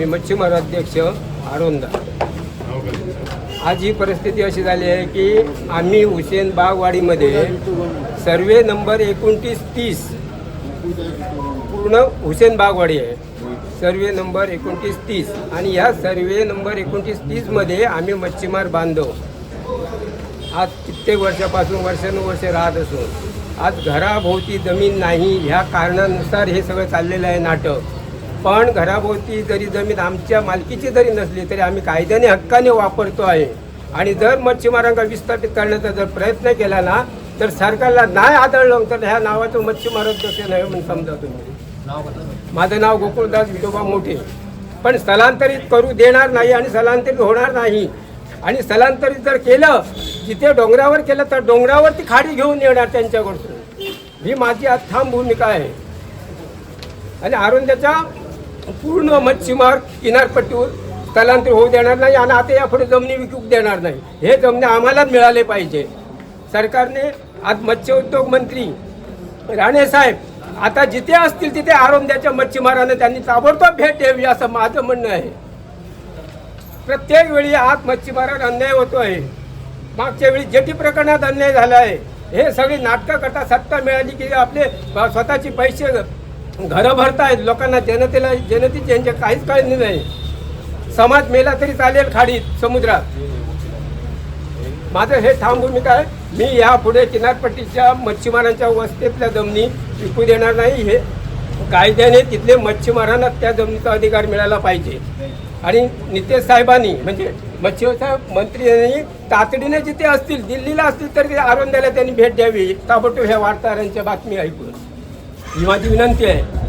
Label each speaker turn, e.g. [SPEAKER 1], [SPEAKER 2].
[SPEAKER 1] मी मच्छीमार अध्यक्ष आरोंदा. आज ही परिस्थिती अशी झाली आहे की आम्ही हुसेन बागवाडीमध्ये सर्वे नंबर एकोणतीस तीस पूर्ण हुसेन बागवाडी आहे. सर्वे नंबर एकोणतीस तीस आणि ह्या सर्वे नंबर एकोणतीस तीसमध्ये आम्ही मच्छीमार बांधव. आज कित्येक वर्षापासून वर्षानुवर्ष राहत असून आज घराभोवती जमीन नाही. ह्या कारणानुसार हे सगळं चाललेलं आहे नाटक. पण घराभोवती जरी जमीन आमच्या मालकीची जरी नसली तरी आम्ही कायद्याने हक्काने वापरतो आहे. आणि जर मच्छीमारांना विस्थापित करण्याचा जर प्रयत्न केला ना तर सरकारला नाही आढळलं तर ह्या नावाचं मच्छीमार अध्यक्ष नाही म्हणून समजा तुम्ही. माझं नाव गोकुळदास विठोबा मोठे. पण स्थलांतरित करू देणार नाही आणि स्थलांतरित होणार नाही. आणि स्थलांतरित जर केलं जिथे डोंगरावर केलं तर डोंगरावरती खाडी घेऊन येणार त्यांच्याकडून. ही माझी आज ठाम भूमिका आहे. आणि आरोग्याच्या पूर्ण मच्छीमार किनारपट्टीवर स्थलांतर होऊ देणार नाही आणि आता यापुढे जमिनी विकूक देणार नाही. हे जमिनी आम्हालाच मिळाले पाहिजे. सरकारने आज मत्स्य उद्योग मंत्री राणे साहेब आता जिथे असतील तिथे आरोग्याच्या मच्छीमारांना त्यांनी ताबडतोब भेट द्यावी असं माझं म्हणणं आहे. प्रत्येक वेळी आज मच्छीमारावर अन्याय होतो आहे मागच्या वेळी जेटी प्रकरणात अन्याय झाला आहे. हे सगळी नाटकं करता सत्ता मिळाली की आपले स्वतःचे पैसे घरं भरतायत लोकांना जनतेला जनतेची यांच्या काहीच काळजी नाही समाज मेला तरी चालेल खाडीत समुद्रात. माझं हे ठाम भूमिका आहे मी यापुढे किनारपट्टीच्या मच्छीमारांच्या वस्तीतल्या जमिनी विकू देणार नाही हे कायद्याने तिथले मच्छीमारांना त्या जमिनीचा अधिकार मिळाला पाहिजे. आणि नितेश साहेबांनी म्हणजे मच्छीसाहेब मंत्रियांनी तातडीने जिथे असतील दिल्लीला असतील तर आरोंद्याला त्यांनी भेट द्यावी. ताबडतोब ह्या वार्ताहरांच्या बातमी ऐकून. ही माझी विनंती आहे.